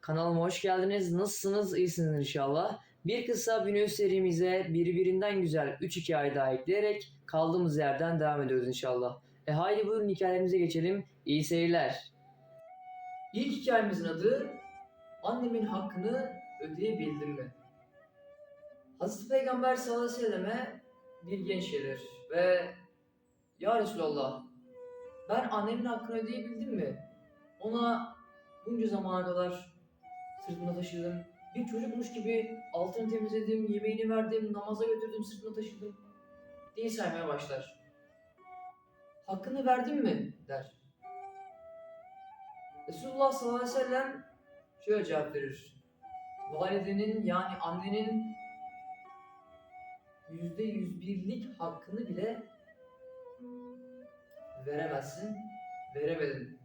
Kanalıma hoş geldiniz. Nasılsınız? İyisiniz inşallah. Bir kısa news serimize birbirinden güzel 3 hikaye daha ekleyerek kaldığımız yerden devam ediyoruz inşallah. E haydi buyurun hikayemize geçelim. İyi seyirler. İlk hikayemizin adı Annemin hakkını ödeyebildim mi? Hazreti Peygamber sallallahu aleyhi ve selleme bir genç gelir ve Ya Resulallah ben annemin hakkını ödeyebildim mi? Ona bunca zamana kadar sırtımda taşıdım. Bir çocukmuş gibi altını temizledim, yemeğini verdim, namaza götürdüm, sırtımda taşıdım diye saymaya başlar. Hakkını verdin mi? der. Resulullah sallallahu aleyhi ve sellem şöyle cevap verir. Validenin yani annenin yüzde yüz birlik hakkını bile veremezsin, veremedin.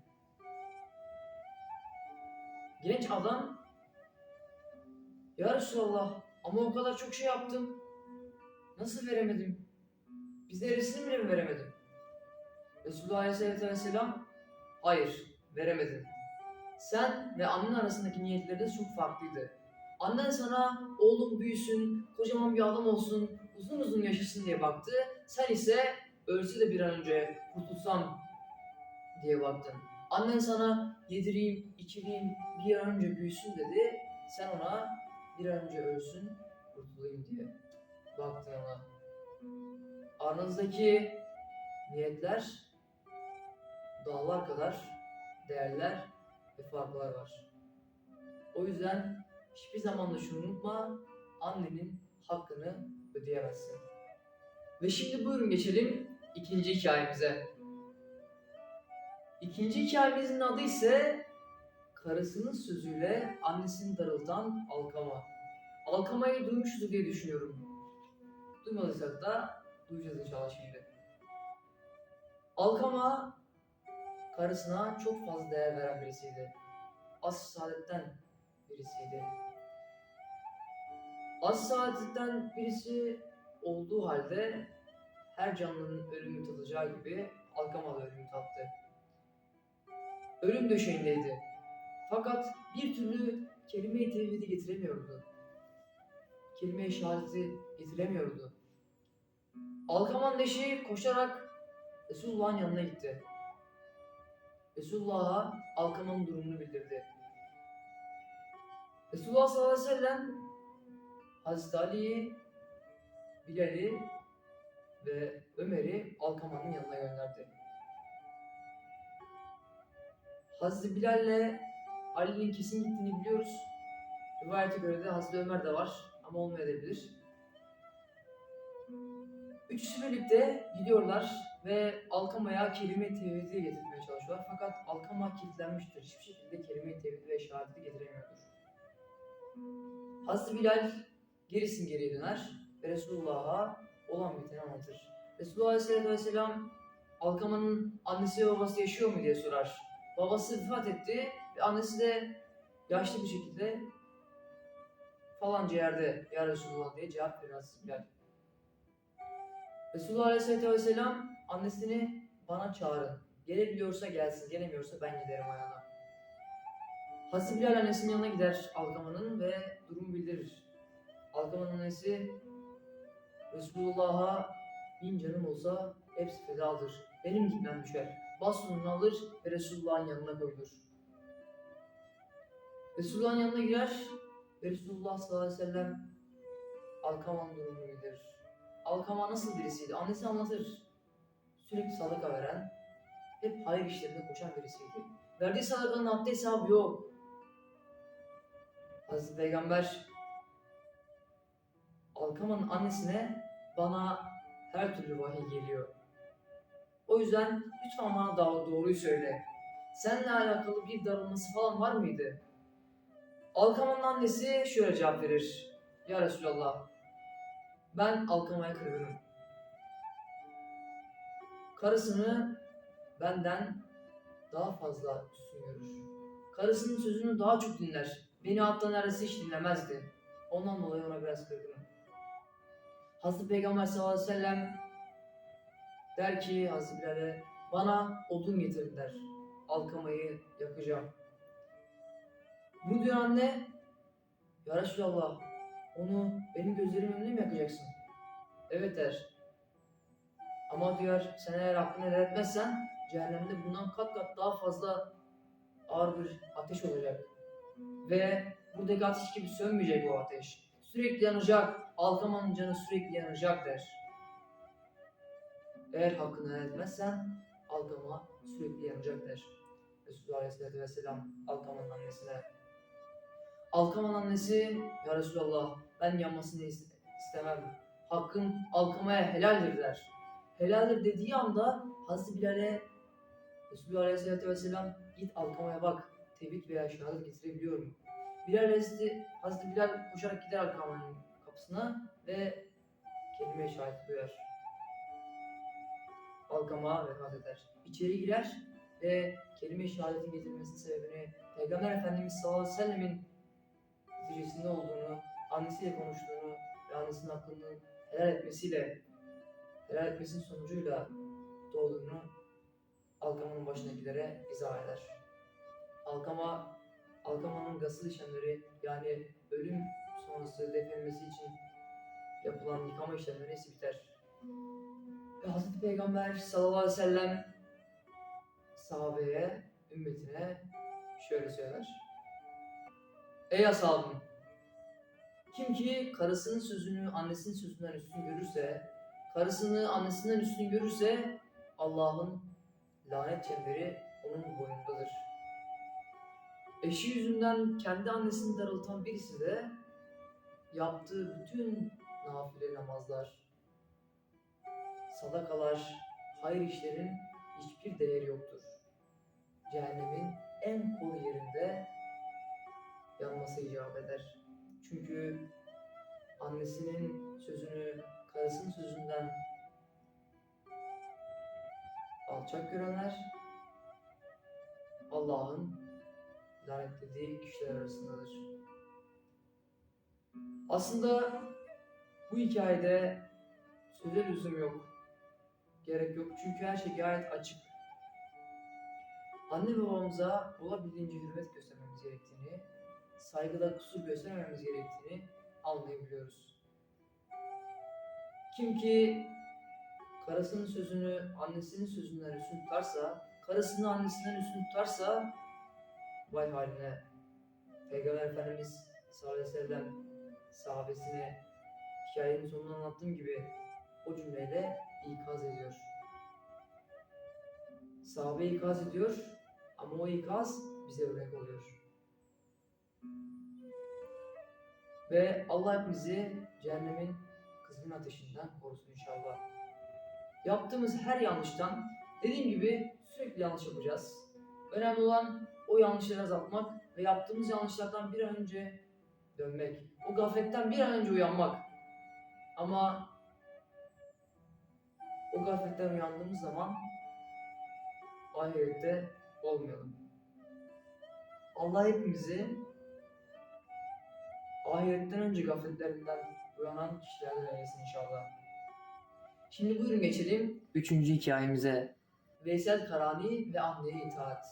Genç adam Ya Resulallah ama o kadar çok şey yaptım. Nasıl veremedim? Bize yarısını bile mi veremedim? Resulullah Aleyhisselatü Vesselam Hayır, veremedin. Sen ve annen arasındaki niyetleriniz çok farklıydı. Annen sana oğlum büyüsün, kocaman bir adam olsun, uzun uzun yaşasın diye baktı. Sen ise ölse de bir an önce kurtulsam diye baktın. Annen sana yedireyim, içireyim, bir an önce büyüsün dedi. Sen ona bir an önce ölsün, kurtulayım diye baktın ona. Aranızdaki niyetler dağlar kadar değerler ve farklar var. O yüzden hiçbir zaman da şunu unutma, annenin hakkını ödeyemezsin. Ve şimdi buyurun geçelim ikinci hikayemize. İkinci hikayemizin adı ise karısının sözüyle annesini darıltan Alkama. Alkama'yı duymuşuzdur diye düşünüyorum. Duymadıysak da duyacağız inşallah şimdi. Alkama karısına çok fazla değer veren birisiydi. Az saadetten birisiydi. Az saadetten birisi olduğu halde her canlının ölümü tadacağı gibi Alkama da ölümü tattı. Ölüm döşeğindeydi. Fakat bir türlü kelime-i tevhidi getiremiyordu. Kelime-i şehadeti getiremiyordu. Alkaman leşi koşarak Resulullah'ın yanına gitti. Resulullah'a Alkaman'ın durumunu bildirdi. Resulullah sallallahu aleyhi ve sellem Hazreti Ali'yi, Bilal'i ve Ömer'i Alkaman'ın yanına gönderdi. Hazreti Bilal'le Ali'nin kesin gittiğini biliyoruz. Rivayete göre de Hazreti Ömer de var ama olmayabilir. Üçüsü birlikte gidiyorlar ve Alkama'ya kelime-i tevhidi getirmeye çalışıyorlar. Fakat Alkama kilitlenmiştir. Hiçbir şekilde kelime-i tevhidi ve şehadeti getiremiyordur. Hazreti Bilal gerisin geriye döner ve Resulullah'a olan biteni anlatır. Resulullah Aleyhisselatü Vesselam Alkama'nın annesi ve babası yaşıyor mu diye sorar. Babası vefat etti annesi de yaşlı bir şekilde falanca yerde ya Resulullah diye cevap verir Hazreti. Resulullah Aleyhisselatü Vesselam annesini bana çağırın. Gelebiliyorsa gelsin, gelemiyorsa ben giderim ayağına. Hazreti Bilal annesinin yanına gider Alkama'nın ve durumu bildirir. Alkama'nın annesi Resulullah'a bin canım olsa hepsi fedadır. Benim gitmem düşer. Bastonunu alır ve Resulullah'ın yanına koyulur. Resulullah'ın yanına girer ve Resulullah sallallahu aleyhi ve sellem Alkama'nın durumunu bildirir. Alkama nasıl birisiydi? Annesi anlatır. Sürekli sadaka veren, hep hayır işlerine koşan birisiydi. Verdiği sadakanın haddi hesabı yok. Hazreti Peygamber Alkama'nın annesine bana her türlü vahiy geliyor. O yüzden lütfen bana doğruyu söyle. Seninle alakalı bir darılması falan var mıydı? Alkama'nın annesi şöyle cevap verir. Ya Resulallah, ben Alkama'ya kırgınım. Karısını benden daha fazla üstün görür. Karısının sözünü daha çok dinler. Beni hatta neredeyse hiç dinlemezdi. Ondan dolayı ona biraz kırgınım. Hazreti Peygamber sallallahu aleyhi ve sellem der ki Hazreti Bilal'e bana odun getir der. Alkamayı yakacağım. Bunu diyor anne. Ya Resulallah onu benim gözlerimin önünde mi yakacaksın? Evet der. Ama diyor sen eğer hakkını helal etmezsen cehennemde bundan kat kat daha fazla ağır bir ateş olacak. Ve buradaki ateş gibi sönmeyecek o ateş. Sürekli yanacak. Alkamanın canı sürekli yanacak der. Eğer hakkını helal etmezsen Alkama sürekli yanacak der. Resulullah Aleyhisselatü Vesselam Alkama'nın annesine. Alkama'nın annesi ya Resulallah ben yanmasını is- istemem. Hakkın Alkama'ya helaldir der. Helaldir dediği anda Hazreti Bilal'e Resulullah Aleyhisselatü Vesselam git Alkama'ya bak. Tevhid veya şehadet getirebiliyor mu? Bilal Hazreti, Hazreti Bilal koşarak gider Alkama'nın kapısına ve kelime-i şehadet duyar. Alkama vefat eder. İçeri girer ve kelime-i şehadetin getirilmesinin sebebini Peygamber Efendimiz sallallahu aleyhi ve sellemin neticesinde olduğunu, annesiyle konuştuğunu ve annesinin hakkını helal etmesiyle, helal etmesinin sonucuyla doğduğunu Alkama'nın başındakilere izah eder. Alkama, Alkama'nın gasıl işlemleri yani ölüm sonrası defnedilmesi için yapılan yıkama işlemleri hepsi biter. Ve Hazreti Peygamber sallallahu aleyhi ve sellem sahabeye, ümmetine şöyle söyler. Ey ashabım! Kim ki karısının sözünü annesinin sözünden üstün görürse, karısını annesinden üstün görürse Allah'ın lanet çemberi onun boynundadır. Eşi yüzünden kendi annesini darıltan birisi de yaptığı bütün nafile namazlar, sadakalar, hayır işlerin hiçbir değeri yoktur. Cehennemin en konu yerinde yanması icap eder. Çünkü annesinin sözünü karısının sözünden alçak görenler Allah'ın lanetlediği kişiler arasındadır. Aslında bu hikayede söze lüzum yok. Gerek yok çünkü her şey gayet açık. Anne babamıza olabildiğince hürmet göstermemiz gerektiğini, saygıda kusur göstermememiz gerektiğini anlayabiliyoruz. Kim ki karısının sözünü annesinin sözünden üstün tutarsa, karısını annesinden üstün tutarsa vay haline. Peygamber Efendimiz sallallahu aleyhi ve sahabesine hikayenin sonunu anlattığım gibi o cümleyle ikaz ediyor. Sahabe ikaz ediyor ama o ikaz bize örnek oluyor. Ve Allah hepimizi cehennemin kızgın ateşinden korusun inşallah. Yaptığımız her yanlıştan dediğim gibi sürekli yanlış yapacağız. Önemli olan o yanlışları azaltmak ve yaptığımız yanlışlardan bir an önce dönmek. O gafletten bir an önce uyanmak. Ama o gafletten uyandığımız zaman ahirette olmayalım. Allah hepimizi ahiretten önce gafletlerinden uyanan kişilerden eylesin inşallah. Şimdi buyurun geçelim üçüncü hikayemize. Veysel Karani ve anneye itaat.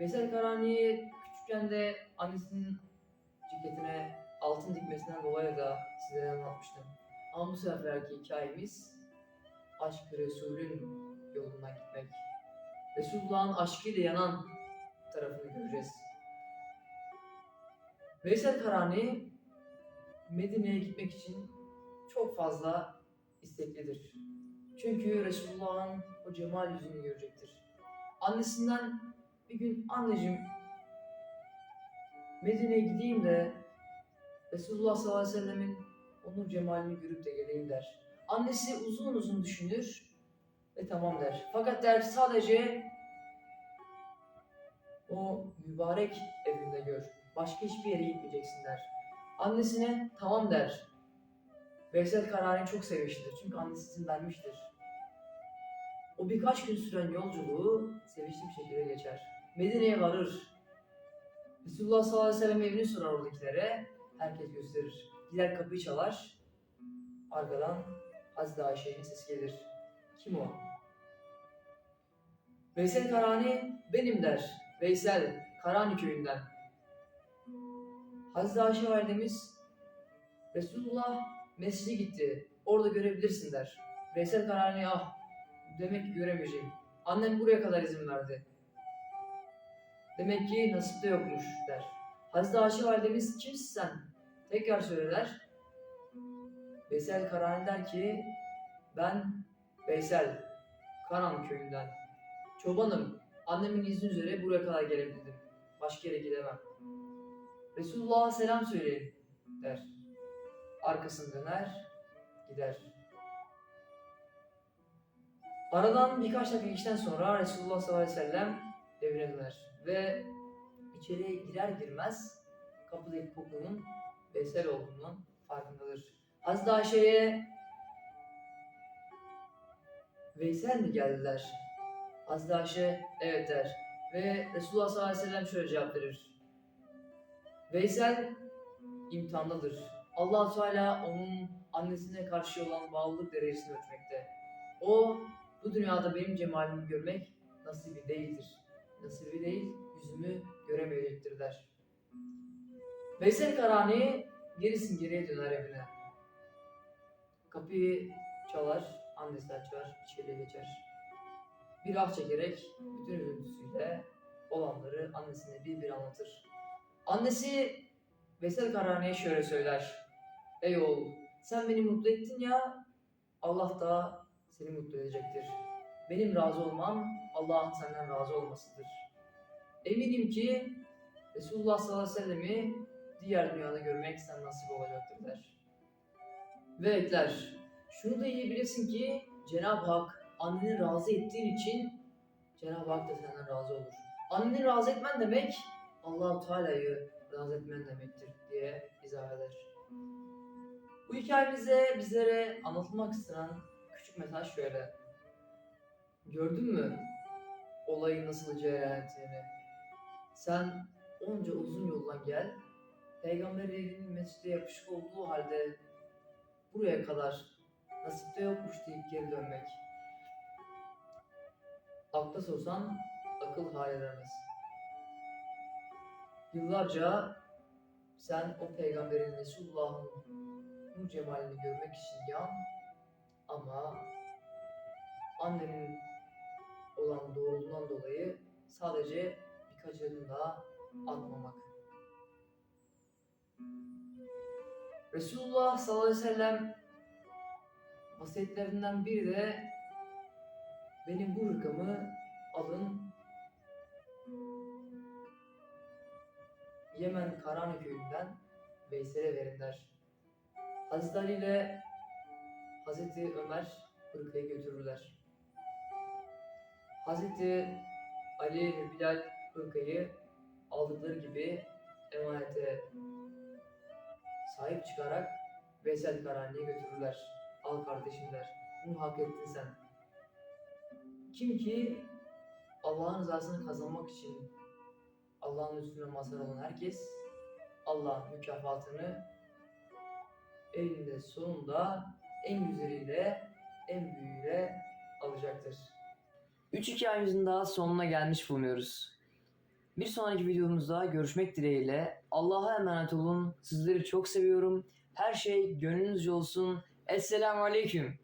Veysel Karani küçükken de annesinin ceketine altın dikmesinden dolayı da sizlere anlatmıştım. Ama bu seferki hikayemiz aşk-ı Resul'ün yolundan gitmek. Resulullah'ın aşkıyla yanan tarafını göreceğiz. Veysel Karani Medine'ye gitmek için çok fazla isteklidir. Çünkü Resulullah'ın o cemal yüzünü görecektir. Annesinden bir gün anneciğim Medine'ye gideyim de Resulullah sallallahu aleyhi ve sellemin onun cemalini görüp de geleyim der. Annesi uzun uzun düşünür ve tamam der. Fakat der sadece o mübarek evinde gör. Başka hiçbir yere gitmeyeceksin der. Annesine tamam der. Veysel Karani çok sevmiştir çünkü annesi izin vermiştir. O birkaç gün süren yolculuğu sevinçli bir şekilde geçer. Medine'ye varır. Resulullah sallallahu aleyhi ve sellem evini sorar oradakilere. Herkes gösterir. Gider kapıyı çalar. Arkadan Hazreti Ayşe'nin sesi gelir. Kim o? Veysel Karani benim der. Veysel Karani köyünden. Hazreti Ayşe validemiz Resulullah mescide gitti. Orada görebilirsin der. Veysel Karani ah demek ki göremeyeceğim. Annem buraya kadar izin verdi. Demek ki nasipte yokmuş der. Hazreti Ayşe validemiz kimsin sen? Tekrar söyler. Veysel Karani der ki ben Veysel Karan köyünden. Çobanım. Annemin izni üzere buraya kadar gelebildim. Başka yere gidemem. Resulullah'a selam söyleyin der. Arkasını döner, gider. Aradan birkaç dakika geçten sonra Resulullah sallallahu aleyhi ve sellem evine döner ve içeriye girer girmez kapıdaki kokunun Veysel olduğundan farkındadır. Hazreti Ayşe'ye Veysel mi geldiler? Hazreti Ayşe evet der ve Resulullah sallallahu aleyhi ve sellem şöyle cevap verir. Veysel imtihandadır. allah Teala onun annesine karşı olan bağlılık derecesini ölçmekte. O bu dünyada benim cemalimi görmek nasibi değildir. Nasibi değil, yüzümü göremeyecektir der. Veysel Karani gerisin geriye döner evine. Kapıyı çalar, annesi açar, içeri geçer. Bir ah çekerek bütün üzüntüsüyle olanları annesine bir bir anlatır. Annesi Veysel Karani'ye şöyle söyler. Ey oğul sen beni mutlu ettin ya Allah da seni mutlu edecektir. Benim razı olmam Allah'ın senden razı olmasıdır. Eminim ki Resulullah sallallahu aleyhi ve sellem'i diğer dünyada görmek sen nasip olacaktır der. Ve ekler. Şunu da iyi bilesin ki Cenab-ı Hak anneni razı ettiğin için Cenab-ı Hak da senden razı olur. Anneni razı etmen demek Allah-u Teala'yı razı etmen demektir diye izah eder. Bu hikayemizde bizlere anlatılmak istenen küçük mesaj şöyle. Gördün mü olayın nasıl cereyan ettiğini? Sen onca uzun yoldan gel, Peygamber evinin mescide yapışık olduğu halde buraya kadar nasipte yokmuş deyip geri dönmek. Akla sorsan akıl hal edemez. Yıllarca sen o peygamberin Resulullah'ın nur cemalini görmek için yan ama annenin olan doğruluğundan dolayı sadece birkaç adım daha atmamak. Resulullah sallallahu aleyhi ve sellem vasiyetlerinden biri de benim bu rıkamı alın Yemen Karani köyünden Veysel'e verin der. Hazreti Ali ile Hazreti Ömer hırkayı götürürler. Hazreti Ali ve Bilal hırkayı aldıkları gibi emanete sahip çıkarak Veysel Karani'ye götürürler. Al kardeşim der. Bunu hak ettin sen. Kim ki Allah'ın rızasını kazanmak için Allah'ın üstüne mazhar olan herkes Allah'ın mükafatını elinde sonunda en güzeliyle, en büyüğüyle alacaktır. Üç hikayemizin daha sonuna gelmiş bulunuyoruz. Bir sonraki videomuzda görüşmek dileğiyle Allah'a emanet olun. Sizleri çok seviyorum. Her şey gönlünüzce olsun. Esselamu Aleyküm.